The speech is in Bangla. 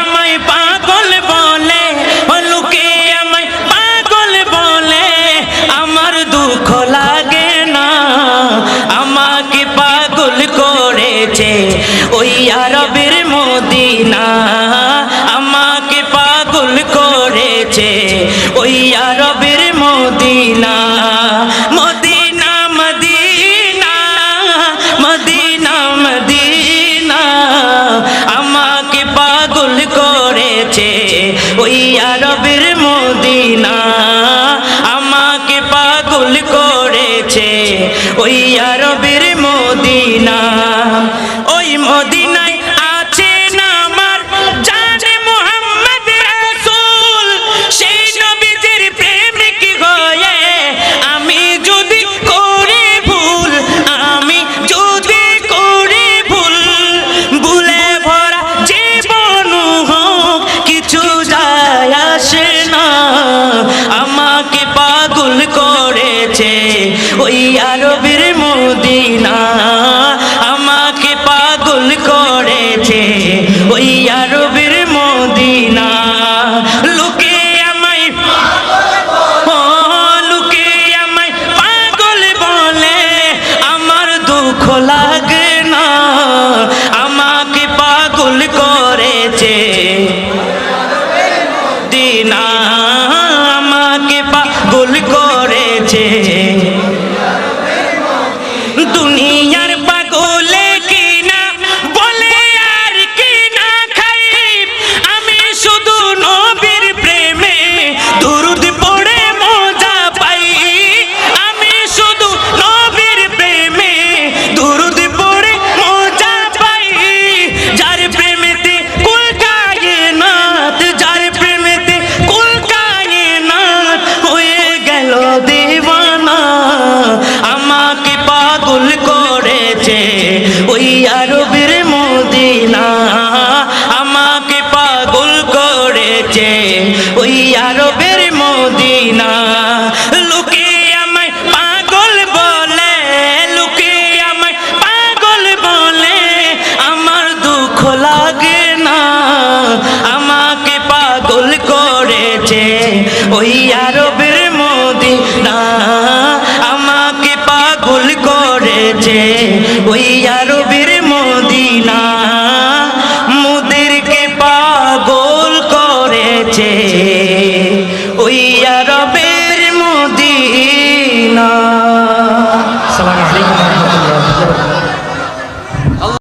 আমায় পাগল বলে? আমায় পাগল বলে। আমার দুঃখ লাগে না। আমাকে পাগল করেছে ওই আরবের মদিনা। আরবের মদিনা আমাকে পাগল করেছে। ওই আরবের মদিনা ওই মদিনায় আরবের মদিনা আমাকে পাগল করেছে। ওই আরবের মদিনা। লোকে আমায় লোকে আমায় পাগল বলে। আমার দুঃখ লাগে না। আমাকে পাগল করেছে। দিনা আরবের মদিনা আমাকে পাগল করেছে। ওই আরবের মদিনা আমায় পাগল বলে, লোকে আমায় পাগল বলে। আমার দুঃখ লাগে না, আমাকে পাগল করেছে। ওই আরবের আরবের মদিনা আসসালামু আলাইকুম রহমতুল্লাহ